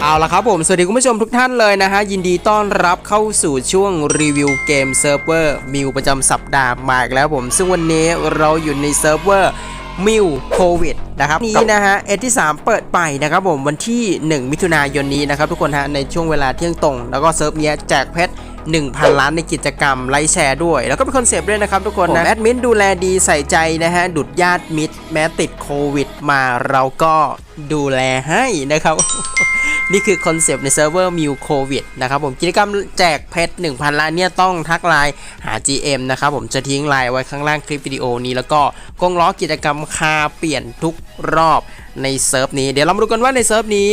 เอาละครับผม สวัสดีคุณผู้ชมทุกท่านเลยนะฮะ ยินดีต้อนรับเข้าสู่ช่วงรีวิวเกมเซิร์ฟเวอร์มิวประจำสัปดาห์มาอีกแล้วผม ซึ่งวันนี้เราอยู่ในเซิร์ฟเวอร์มิวโควิดนะครับนี้นะฮะเอที่ 3 เปิดไปนะครับผมวันที่ 1 มิถุนายนนี้นะครับทุกคนฮะในช่วงเวลาเที่ยงตรง แล้วก็เซิร์ฟเนี้ยแจกเพชร 1,000 ล้านในกิจกรรมไลฟ์แชร์ด้วย แล้วก็เป็นคอนเซปต์ด้วยนะครับทุกคนนะแอดมินดูแลดีใส่ใจนะฮะ ดุดญาติมิตร แม้ติดโควิดมาเราก็ดูแลให้นะครับนี่คือคอนเซปต์ในเซิร์ฟเวอร์มิวโควิดนะครับผมกิจกรรมแจกเพชร1,000 ล้านเนี่ยต้องทักไลน์หา GM นะครับผมจะทิ้งไลน์ไว้ข้างล่างคลิปวิดีโอนี้แล้วก็กงล้อกิจกรรมคาเปลี่ยนทุกรอบในเซิร์ฟนี้ เดี๋ยวเรามาดูกันว่าในเซิร์ฟนี้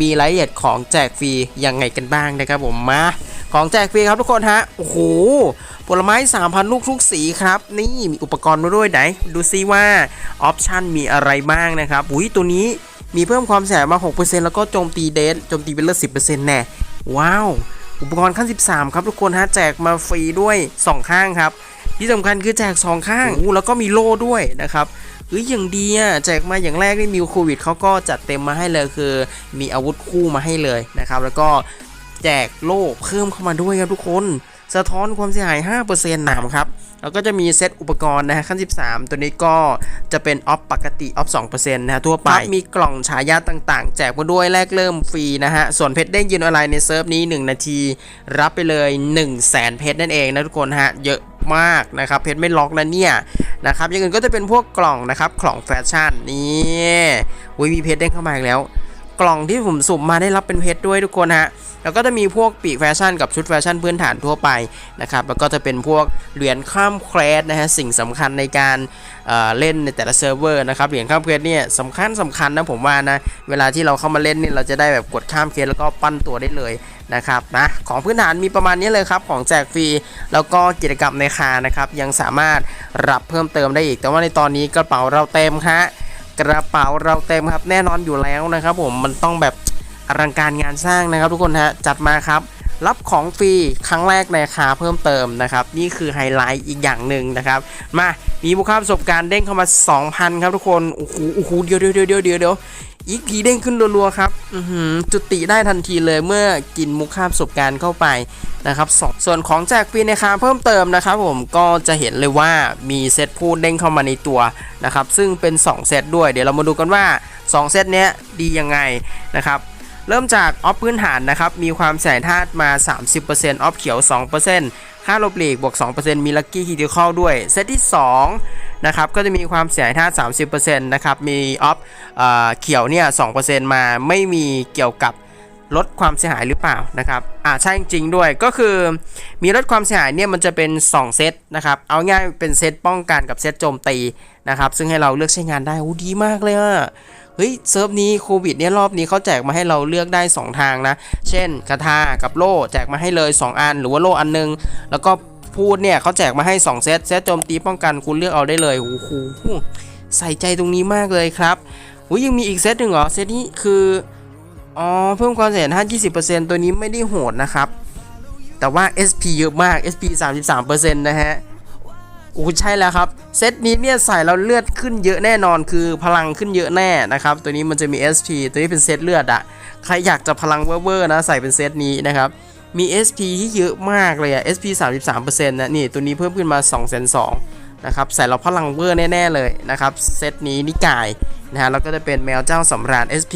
มีรายละเอียดของแจกฟรียังไงกันบ้างนะครับผมมา ของแจกฟรีครับทุกคนฮะ โอ้โห ผลไม้ 3,000 ลูกทุกสีครับ นี่มีอุปกรณ์มาด้วยไหน ดูซิว่าออปชันมีอะไรบ้างนะครับ อุ้ยตัวนี้มีเพิ่มความแสบมา 6%แล้วก็โจมตีเดนโจมตีเป็นเลือด10%แน่ว้าว อุปกรณ์ขั้น 13 ครับทุกคนฮะ แจกมาฟรีด้วย 2 ข้างครับ ที่สำคัญคือแจก 2 ข้างอู้แล้วก็มีโล่ด้วยนะครับเฮ้ยอย่างดีอะแจกมาอย่างแรกนี่มิวโควิดเขาก็จัดเต็มมาให้เลยคือ มีอาวุธคู่มาให้เลยนะครับ แล้วก็ แจกโล่เพิ่มเข้ามาด้วยครับทุกคน สะท้อนความเสียหาย 5%หนามครับ แล้วก็จะมีเซตอุปกรณ์นะฮะขั้น 13 ตัวนี้ก็จะเป็นออฟปกติออฟ2%นะฮะทั่วไปมีกล่องฉายาต่างๆ แจกมาด้วยแรกเริ่มฟรีนะฮะ ส่วนเพชรเด้งยืนออนไลน์ในเซิร์ฟนี้ 1 นาที รับไปเลย 1 0 0 0 0แสนเพชรนั่นเองนะทุกคนฮะเยอะมากนะครับเพชรไม่ล็อกนะเนี่ยนะครับอย่างอื่นก็จะเป็นพวกกล่องนะครับกล่องแฟชั่นนี่อุ้ยมีเพชรเด้งเข้ามาอีกแล้ว กล่องที่ผมสุ่มมาได้รับเป็นเพชรด้วยทุกคนฮะแล้วก็จะมีพวกปีกแฟชั่นกับชุดแฟชั่นพื้นฐานทั่วไปนะครับแล้วก็จะเป็นพวกเหรียญข้ามแครสนะฮะสิ่งสำคัญในการเเล่นในแต่ละเซิร์ฟเวอร์นะครับเหรียญข้ามแครสเนี่ยสำคัญสำคัญนะผมว่านะเวลาที่เราเข้ามาเล่นเนี่ยเราจะได้แบบกดข้ามเครสแล้วก็ปั้นตัวได้เลยนะครับนะของพื้นฐานมีประมาณนี้เลยครับของแจกฟรีแล้วก็กิจกรรมในคานะครับยังสามารถรับเพิ่มเติมได้อีก แต่ว่าในตอนนี้กระเป๋าเราเต็มฮะ กระเป๋าเราเต็มครับแน่นอนอยู่แล้วนะครับ ผมมันต้องแบบอลังการงานสร้างนะครับ ทุกคนฮะจัดมาครับ รับของฟรีครั้งแรกในราคาเพิ่มเติมนะครับ นี่คือไฮไลท์อีกอย่างหนึ่งนะครับ มามีบุคคลประสบการณ์เด้งเข้ามา 2,000 ครับทุกคนโอ้โหโอ้โหเดี๋ยวเดี๋ยวเดี๋ยวเดี๋ยวเดี๋ยวเดี๋ยว อีกทีเด้งขึ้นรัวๆครับจุติได้ทันทีเลยเมื่อกินมุกคาประสบการณ์เข้าไปนะครับสองส่วนของแจกฟรีในคาเพิ่มเติมนะครับผมก็จะเห็นเลยว่ามีเซตพูดเด้งเข้ามาในตัวนะครับซึ่งเป็น 2 เซตด้วยเดี๋ยวเรามาดูกันว่า 2 เซตเนี้ยดียังไงนะครับ เริ่มจากออฟพื้นฐานนะครับ มีความแสงธาตุมา 30%ออฟเขียว 2%ค่าลบหลีกบวก 2%มีลัคกี้คีดิคอลด้วย เซตที่ 2 นะครับ ก็จะมีความเสียหายธาตุ 30%นะครับ มีออฟเอ่อเขียวเนี่ย 2%มาไม่มีเกี่ยวกับลดความเสียหายหรือเปล่านะครับ อ่าใช่จริงด้วย ก็คือมีลดความเสียหายเนี่ยมันจะเป็น 2 เซตนะครับ เอาง่ายเป็นเซตป้องกันกับเซตโจมตีนะครับ ซึ่งให้เราเลือกใช้งานได้ โอ้ดีมากเลยอะ เฮ้ยเซิร์ฟนี้โควิดเนี่ยรอบนี้เขาแจกมาให้เราเลือกได้ 2 ทางนะ เช่นคาถากับโล่แจกมาให้เลย 2 อัน หรือว่าโล่อันนึง แล้วก็พูดเนี่ยเขาแจกมาให้ 2 เซตเซตโจมตีป้องกันคุณเลือกเอาได้เลยโอ้โหใส่ใจตรงนี้มากเลยครับอุ้ยยังมีอีกเซตหนึ่งเหรอเซตนี้คืออ๋อเพิ่มความเสี่ยงท่าน20%ตัวนี้ไม่ได้โหดนะครับ แต่ว่า SP เยอะมาก SP 33%นะฮะ โอ้ใช่แล้วครับเซตนี้เนี่ยใส่แล้วเลือดขึ้นเยอะแน่นอนคือพลังขึ้นเยอะแน่นะครับตัวนี้มันจะมี SP ตัวนี้เป็นเซตเลือดอะใครอยากจะพลังเวอร์ๆนะใส่เป็นเซตนี้นะครับมี SP ที่เยอะมากเลยอะ SP 33%นะนี่ตัวนี้เพิ่มขึ้นมา2 2 0 0นะครับใส่แล้วพลังเวอร์แน่ ๆ เลยนะครับเซตนี้นิกายนะฮะแล้วก็จะเป็นแมวเจ้าสำราญ SP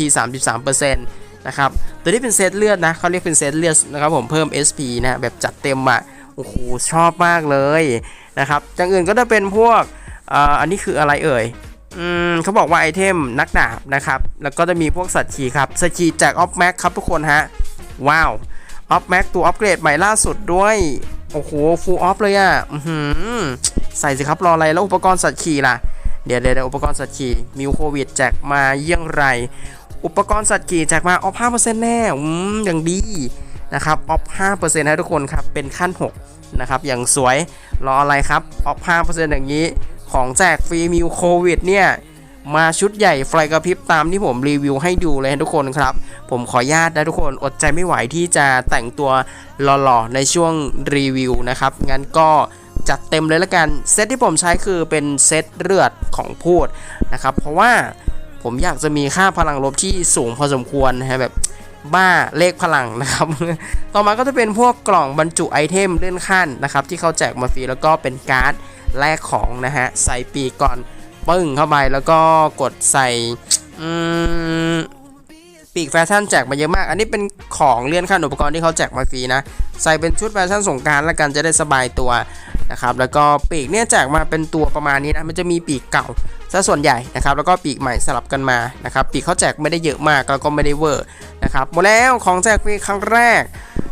33%นะครับตัวนี้เป็นเซตเลือดนะเขาเรียกเป็นเซตเลือดนะครับผมเพิ่ม SP นะแบบจัดเต็มอะโอ้โหชอบมากเลย นะครับอย่างอื่นก็จะเป็นพวกอ,อันนี้คืออะไรเอ่ยอืมเขาบอกว่าไอเทมนักดาบนะครับ แล้วก็จะมีพวกสัตว์ขี่ครับ สัตว์ขี่จากออฟแม็กครับทุกคนฮะ ว้าวออฟแม็กตัวอัปเกรดใหม่ล่าสุดด้วย โอ้โห ฟูลออฟเลยอะอือหือใส่สิครับรออะไร แล้วอุปกรณ์สัตว์ขี่ล่ะ เดี๋ยวเดี๋ยวอุปกรณ์สัตว์ขี่มิวโควิดแจกมาเยี่ยงไร อุปกรณ์สัตว์ขี่แจกมาออฟ5%แน่ อืมอย่างดี นะครับออฟ5%ให้ทุกคนครับ เป็นขั้น 6 นะครับ อย่างสวยรออะไรครับออฟ5%อย่างนี้ ของแจกฟรีมิวโควิดเนี่ย มาชุดใหญ่ไฟกระพริบตามที่ผมรีวิวให้ดูเลยทุกคนครับ ผมขออนุญาตนะทุกคนอดใจไม่ไหวที่จะแต่งตัวหล่อๆในช่วงรีวิวนะครับ งั้นก็จัดเต็มเลยละกัน เซตที่ผมใช้คือเป็นเซตเลือดของพูดนะครับ เพราะว่าผมอยากจะมีค่าพลังลบที่สูงพอสมควรนะฮะแบบ บ้าเลขพลังนะครับ ต่อมาก็จะเป็นพวกกล่องบรรจุไอเทมเลื่อนขั้นนะครับ ที่เขาแจกมาฟรีแล้วก็เป็นการ์ดแลกของนะฮะ ใส่ปีก่อนปึ้งเข้าไปแล้วก็กดใส่อืม ปีกแฟชั่นแจกมาเยอะมาก อันนี้เป็นของเลื่อนขั้นอุปกรณ์ที่เขาแจกมาฟรีนะ ใส่เป็นชุดแฟชั่นสงการแล้วกันจะได้สบายตัวนะครับ แล้วก็ปีกเนี่ยแจกมาเป็นตัวประมาณนี้นะ มันจะมีปีกเก่าซะส่วนใหญ่นะครับ แล้วก็ปีกใหม่สลับกันมานะครับ ปีกเขาแจกไม่ได้เยอะมากแล้วก็ไม่ได้เวอร์นะครับ หมดแล้วของแจกฟรีครั้งแรก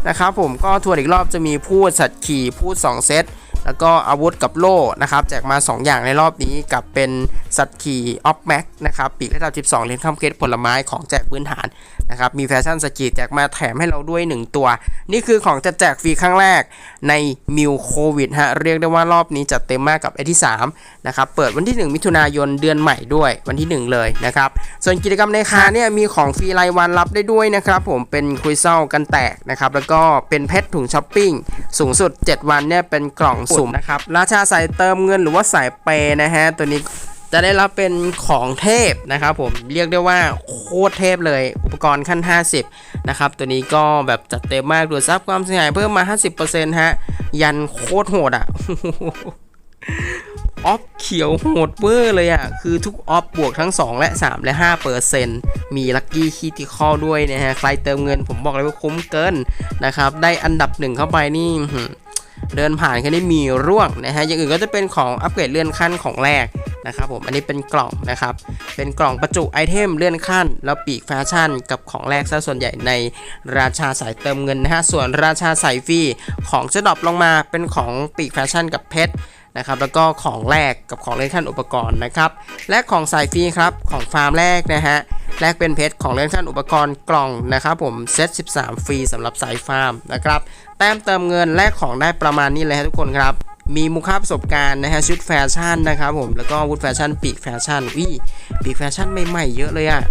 นะครับผมก็ทวนอีกรอบจะมีพูดสัตว์ขี่พูด 2 เซต แล้วก็อาวุธกับโล่นะครับแจกมา 2 อย่างในรอบนี้กับเป็นสัตว์ขี่ออฟแม็กนะครับปีกระดับ 12เหรียญคำเกตผลไม้ของแจกพื้นฐาน นะครับมีแฟชั่นสกีแจกมาแถมให้เราด้วย 1 ตัว นี่คือของจะแจกฟรีครั้งแรกในมิวโควิดฮะเรียกได้ว่ารอบนี้จัดเต็มมากกับไอที่3นะครับเปิดวันที่ 1 มิถุนายนเดือนใหม่ด้วยวันที่ 1 เลยนะครับส่วนกิจกรรมในคาเนี่ยมีของฟรีรายวันรับได้ด้วยนะครับผมเป็นคุยเซลกันแตกนะครับแล้วก็เป็นเพชรถุงช้อปปิ้งสูงสุด 7 วันเนี่ยเป็นกล่องสุ่มนะครับราชาใสายเติมเงินหรือว่าสายเปย์นะฮะตัวนี้ จะได้รับเป็นของเทพนะครับผมเรียกได้ว่าโคตรเทพเลยอุปกรณ์ขั้น 50 นะครับ ตัวนี้ก็แบบจัดเต็มมากดูดซับความเสียหายเพิ่มมา 50%ฮะ ยันโคตรโหดอะออฟเขียวโหดเวอร์เลยอะ คือทุกออฟบวกทั้ง 2 และ 3 และ5%มีลัคกี้คีติคอลด้วยนะฮะ ใครเติมเงินผมบอกเลยว่าคุ้มเกินนะครับ ได้อันดับหนึ่งเข้าไปนี่ เดินผ่านแค่นี้มีร่วงนะฮะอย่างอื่นก็จะเป็นของอัปเกรดเลื่อนขั้นของแรกนะครับผมอันนี้เป็นกล่องนะครับ เป็นกล่องประจุไอเทมเลื่อนขั้น แล้วปีกแฟชั่นกับของแรกซะส่วนใหญ่ในราชาสายเติมเงินนะฮะส่วนราชาสายฟรีของจะดรอปลงมาเป็นของปีกแฟชั่นกับเพชร นะครับแล้วก็ของแรกกับของเล่นขั้นอุปกรณ์นะครับและของสายฟรีครับของฟาร์มแรกนะฮะแรกเป็นเพชรของเล่นขั้นอุปกรณ์กล่องนะครับผมเซต 13 ฟรีสำหรับสายฟาร์มนะครับแต้มเติมเงินแลกของได้ประมาณนี้เลยฮะทุกคนครับมีมูลค่าประสบการณ์นะฮะชุดแฟชั่นนะครับผมแล้วก็วุธแฟชั่นปีกแฟชั่นวิปีกแฟชั่นใหม่ๆเยอะเลยอะ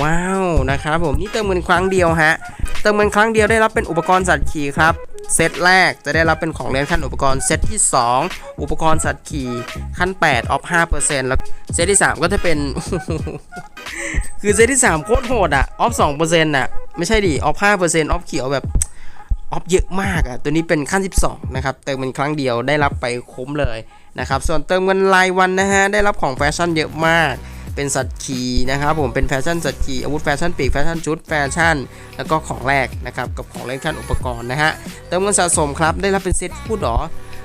ว้าวนะครับผมนี่เติมเงินครั้งเดียวฮะเติมเงินครั้งเดียวได้รับเป็นอุปกรณ์สัตว์ขี่ครับ เซตแรกจะได้รับเป็นของเล่นขั้นอุปกรณ์เซตที่ 2 อุปกรณ์สัตว์ขี่ขั้น 8 ออฟ5%แล้วเซตที่ 3 ก็จะเป็น คือเซตที่ 3 โคตรโหดอะออฟ2%อะไม่ใช่ดิ ออฟ5%ออฟเขียวแบบออฟเยอะมากอะ ตัวนี้เป็นขั้น 12 นะครับ เติมเป็นครั้งเดียวได้รับไปคุ้มเลยนะครับ ส่วนเติมเงินรายวันนะฮะ ได้รับของแฟชั่นเยอะมาก เป็นสัตว์ขี่นะครับผมเป็นแฟชั่นสัตว์ขี่อาวุธแฟชั่นปีกแฟชั่นชุดแฟชั่น แล้วก็ของแรกนะครับกับของเล่นขั้นอุปกรณ์นะฮะเติมเงินสะสมครับได้รับเป็นเซตพูดหรอ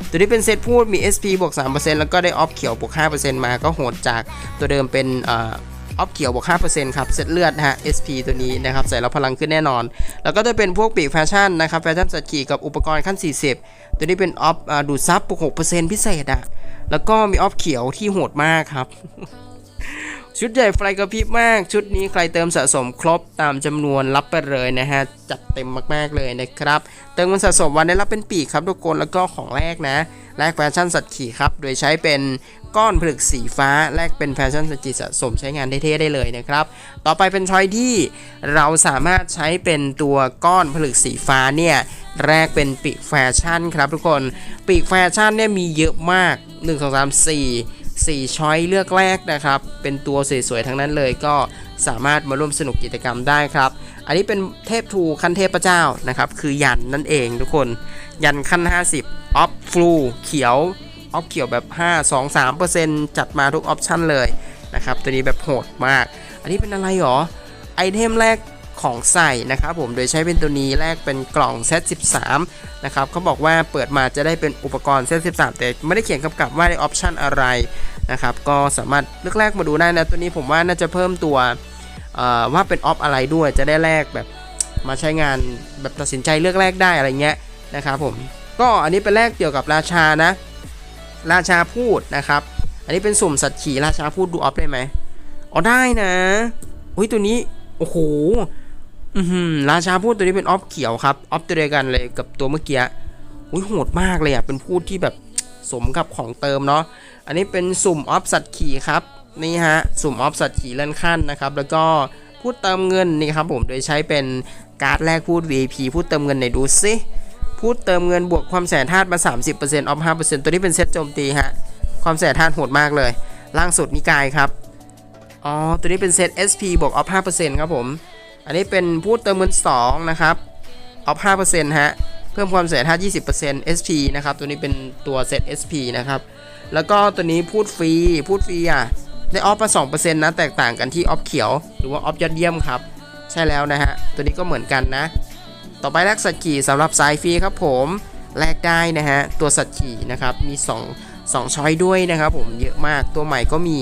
ตัวนี้เป็นเซตพูดมี SP บวก3%แล้วก็ได้ออฟเขียวบวก5%มาก็โหดจากตัวเดิมเป็นออฟเขียวบวก5%ครับเซตเลือดนะฮะ SP ตัวนี้นะครับใส่แล้วพลังขึ้นแน่นอน แล้วก็จะเป็นพวกปีกแฟชั่นนะครับแฟชั่นสัตว์ขี่กับอุปกรณ์ขั้น 40 ตัวนี้เป็นออฟอ่าดูดซับบวก6%พิเศษอะแล้วก็มีออฟเขียวที่โหดมากครับ ชุดใหญ่ไฟกระพริบมาก ชุดนี้ใครเติมสะสมครบตามจำนวนรับไปเลยนะฮะ จัดเต็มมากๆเลยนะครับ เติมเงินสะสมวันได้รับเป็นปีกครับทุกคนแล้วก็ของแรกนะแลกแฟชั่นสัตว์ขี่ครับ โดยใช้เป็นก้อนผลึกสีฟ้า แลกเป็นแฟชั่นสัตว์ขี่สะสมใช้งานเท่ได้เลยนะครับ ต่อไปเป็นช้อยที่เราสามารถใช้เป็นตัวก้อนผลึกสีฟ้าเนี่ยแรกเป็นปีกแฟชั่นครับทุกคน ปีกแฟชั่นเนี่ยมีเยอะมาก 1 2 3 4 4ช้อยเลือกแรกนะครับ เป็นตัวสวยๆทั้งนั้นเลยก็สามารถมาร่วมสนุกกิจกรรมได้ครับ อันนี้เป็นเทพทูขั้นเทพเจ้านะครับ คือยันนั่นเองทุกคน ยันขั้น 50ออฟฟลูเขียวออฟเขียวแบบ 5 2 3 จัดมาทุกออปชั่นเลยนะครับ ตัวนี้แบบโหดมาก อันนี้เป็นอะไรหรอ ไอเทมแรก ของใส่นะครับผมโดยใช้เป็นตัวนี้แรกเป็นกล่องเซต13นะครับเขาบอกว่าเปิดมาจะได้เป็นอุปกรณ์เซต13 แต่ไม่ได้เขียนกำกับว่าได้ออปชันอะไรนะครับก็สามารถเลือกแรกมาดูได้นะตัวนี้ผมว่าน่าจะเพิ่มตัวว่าเป็นออฟอะไรด้วยจะได้แลกแบบมาใช้งานแบบตัดสินใจเลือกแรกได้อะไรเงี้ยนะครับผมก็อันนี้เป็นแรกเกี่ยวกับราชานะ ราชาพูดนะครับ อันนี้เป็นสุ่มสัตว์ขี่ราชาพูดดูออฟได้ไหมอ๋อได้นะอุ้ยตัวนี้โอ้โห อือหือราชาพูดตัวนี้เป็นออฟเขียวครับออฟตัวเดียวกันเลยกับตัวเมื่อกี้อุ้ยโหดมากเลยอะเป็นพูดที่แบบสมกับของเติมเนาะอันนี้เป็นสุ่มออฟสัตว์ขี่ครับนี่ฮะสุ่มออฟสัตว์ขี่เลื่อนขั้นนะครับ แล้วก็พูดเติมเงินนี่ครับผมโดยใช้เป็นการ์ดแรกพูด VIP พูดเติมเงินไหนดูซิพูดเติมเงินบวกความแสนธาตุมา 30%ออฟ5%ตัวนี้เป็นเซตโจมตีฮะความแสนธาตุโหดมากเลย ล่างสุดนิกายครับอ๋อตัวนี้เป็นเซต SP บวกออฟ5%ครับผม อันนี้เป็นพูดเติมเงิน2นะครับออฟ5%ฮะเพิ่มความเสียท่า20% SP นะครับ ตัวนี้เป็นตัวเซต SP นะครับ แล้วก็ตัวนี้พูดฟรีพูดฟรีอะได้ออฟมา2%นะแตกต่างกันที่ออฟเขียว หรือว่าออฟยอดเยี่ยมครับ ใช่แล้วนะฮะ ตัวนี้ก็เหมือนกันนะ ต่อไปแลกสัตว์ขี่สำหรับสายฟรีครับผมแลกได้นะฮะ ตัวสัตว์ขี่นะครับ มี2 2ช้อยด้วยนะครับผมเยอะมากตัวใหม่ก็มี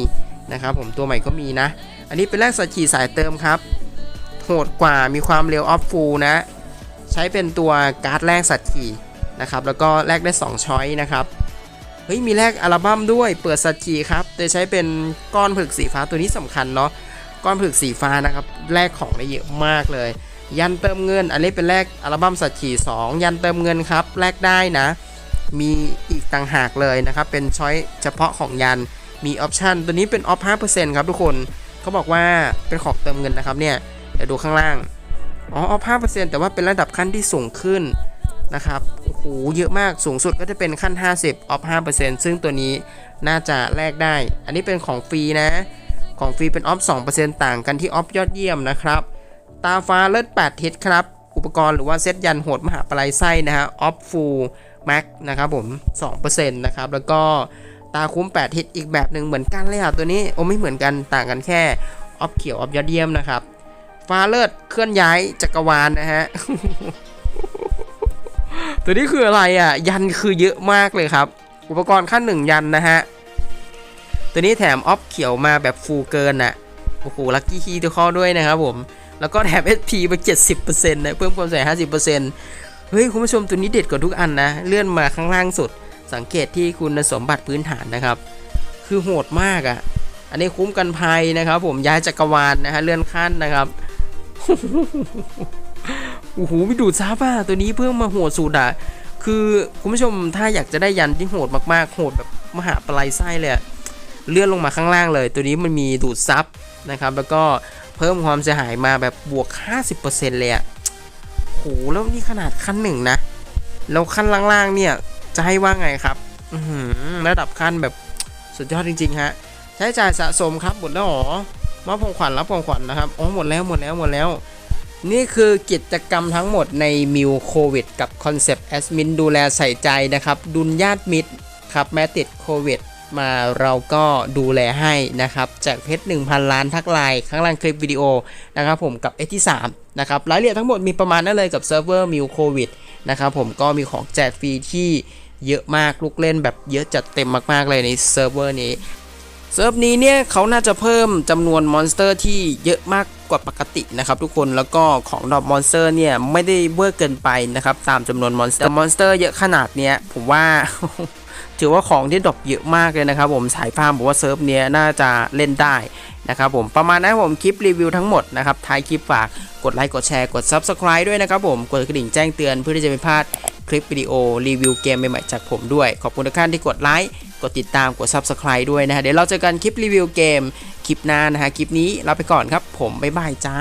นะครับผมตัวใหม่ก็มีนะ อันนี้เป็นแลกสัตว์ขี่สายเติมครับ โหดกว่ามีความเร็วออฟฟูลนะ ใช้เป็นตัวการ์ดแลกสัตว์ขี่นะครับ แล้วก็แลกได้2ช้อยนะครับเฮ้ยมีแลกอัลบั้มด้วยเปิดสัตว์ขี่ครับแต่ใช้เป็นก้อนผลึกสีฟ้าตัวนี้สำคัญเนาะก้อนผลึกสีฟ้านะครับแลกของได้เยอะมากเลย ยันเติมเงิน อันนี้เป็นแลกอัลบั้มสัตว์ขี่2ยันเติมเงินครับแลกได้นะ มีอีกต่างหากเลยนะครับ เป็นช้อยเฉพาะของยันมีออปชันตัวนี้เป็นออฟ5%ครับทุกคนเขาบอกว่าเป็นของเติมเงินนะครับเนี่ย เดี๋ยวดูข้างล่าง อ๋อออฟ5%แต่ว่าเป็นระดับขั้นที่สูงขึ้นนะครับ โอ้โห เยอะมาก สูงสุดก็จะเป็นขั้น 50 ออฟ5%ซึ่งตัวนี้น่าจะแลกได้ อันนี้เป็นของฟรีนะ ของฟรีเป็นออฟ2%ต่างกันที่ออฟยอดเยี่ยมนะครับ ตาฟ้าเลิศ8ทิศครับ อุปกรณ์หรือว่าเซตยันโหดมหาปลายไส้นะฮะ ออฟฟูลแม็กนะครับผม 2%นะครับ แล้วก็ตาคุ้ม 8 ทิศอีกแบบหนึ่งเหมือนกันเลยอะตัวนี้ โอ้ไม่เหมือนกัน ต่างกันแค่ออฟเขียวออฟยอดเยี่ยมนะครับ ฟ้าเลิศเคลื่อนย้ายจักรวาลนะฮะ ตัวนี้คืออะไรอะ ยันคือเยอะมากเลยครับ อุปกรณ์ขั้นหนึ่งยันนะฮะ ตัวนี้แถมออฟเขียวมาแบบฟูเกินอะ โอ้โห ลัคกี้คีย์ตัวข้อด้วยนะครับผม แล้วก็แถม SP ไป 70%นะ เพิ่มความใส่ 50%เฮ้ย คุณผู้ชมตัวนี้เด็ดกว่าทุกอันนะ เลื่อนมาข้างล่างสุด สังเกตที่คุณสมบัติพื้นฐานนะครับ คือโหดมากอะ อันนี้คุ้มกันภัยนะครับ ผมย้ายจักรวาลนะฮะ เลื่อนขั้นนะครับ โอ้โหมีดูดซับอะตัวนี้เพิ่มมาโหดสุดอะคือคุณผู้ชมถ้าอยากจะได้ยันที่โหดมากๆ โหดแบบมหาปลายไส้เลยเลื่อนลงมาข้างล่างเลย ตัวนี้มันมีดูดซับนะครับ แล้วก็เพิ่มความเสียหายมาแบบบวก 50%เลยอะโหแล้วนี่ขนาดขั้นหนึ่งนะ แล้วขั้นล่างๆเนี่ยจะให้ว่าไงครับระดับขั้นแบบสุดยอดจริงๆฮะ ใช้จ่ายสะสมครับหมดแล้วหรอ มอบของขวัญรับของขวัญนะครับอ๋อหมดแล้วหมดแล้วหมดแล้ว นี่คือกิจกรรมทั้งหมดในมิวโควิดกับคอนเซปต์แอสมินดูแลใส่ใจนะครับ ดุลญาติมิตรครับแม้ติดโควิดมาเราก็ดูแลให้นะครับจากเพชร1,000 ล้านทักไลน์ข้างล่างคลิปวิดีโอนะครับผมกับเอที่3นะครับรายละเอียดทั้งหมดมีประมาณนั้นเลยกับเซิร์ฟเวอร์มิวโควิดนะครับผมก็มีของแจกฟรีที่เยอะมากลูกเล่นแบบเยอะจัดเต็มมาก ๆ เลยในเซิร์ฟเวอร์นี้ เซิร์ฟนี้เนี่ยเขาน่าจะเพิ่มจำนวนมอนสเตอร์ที่เยอะมากกว่าปกตินะครับทุกคนแล้วก็ของดอกมอนสเตอร์เนี่ยไม่ได้เวอร์เกินไปนะครับตามจำนวนมอนสเตอร์มอนสเตอร์เยอะขนาดเนี้ยผมว่าถือว่าของที่ดรอปเยอะมากเลยนะครับผมสายฟาร์มบอกว่าเซิร์ฟเนี้ยน่าจะเล่นได้นะครับผมประมาณนั้นผมคลิปรีวิวทั้งหมดนะครับท้ายคลิปฝากกดไลค์กดแชร์กด Subscribe ด้วยนะครับผมกดกระดิ่งแจ้งเตือนเพื่อที่จะไม่พลาดคลิปวิดีโอรีวิวเกมใหม่ๆจากผมด้วย ขอบคุณทุกท่านที่กดไลค์ กดติดตามกด Subscribe ด้วยนะฮะเดี๋ยวเราเจอกันคลิปรีวิวเกมคลิปหน้านะฮะคลิปนี้ลาไปก่อนครับผมบ๊ายบายจ้า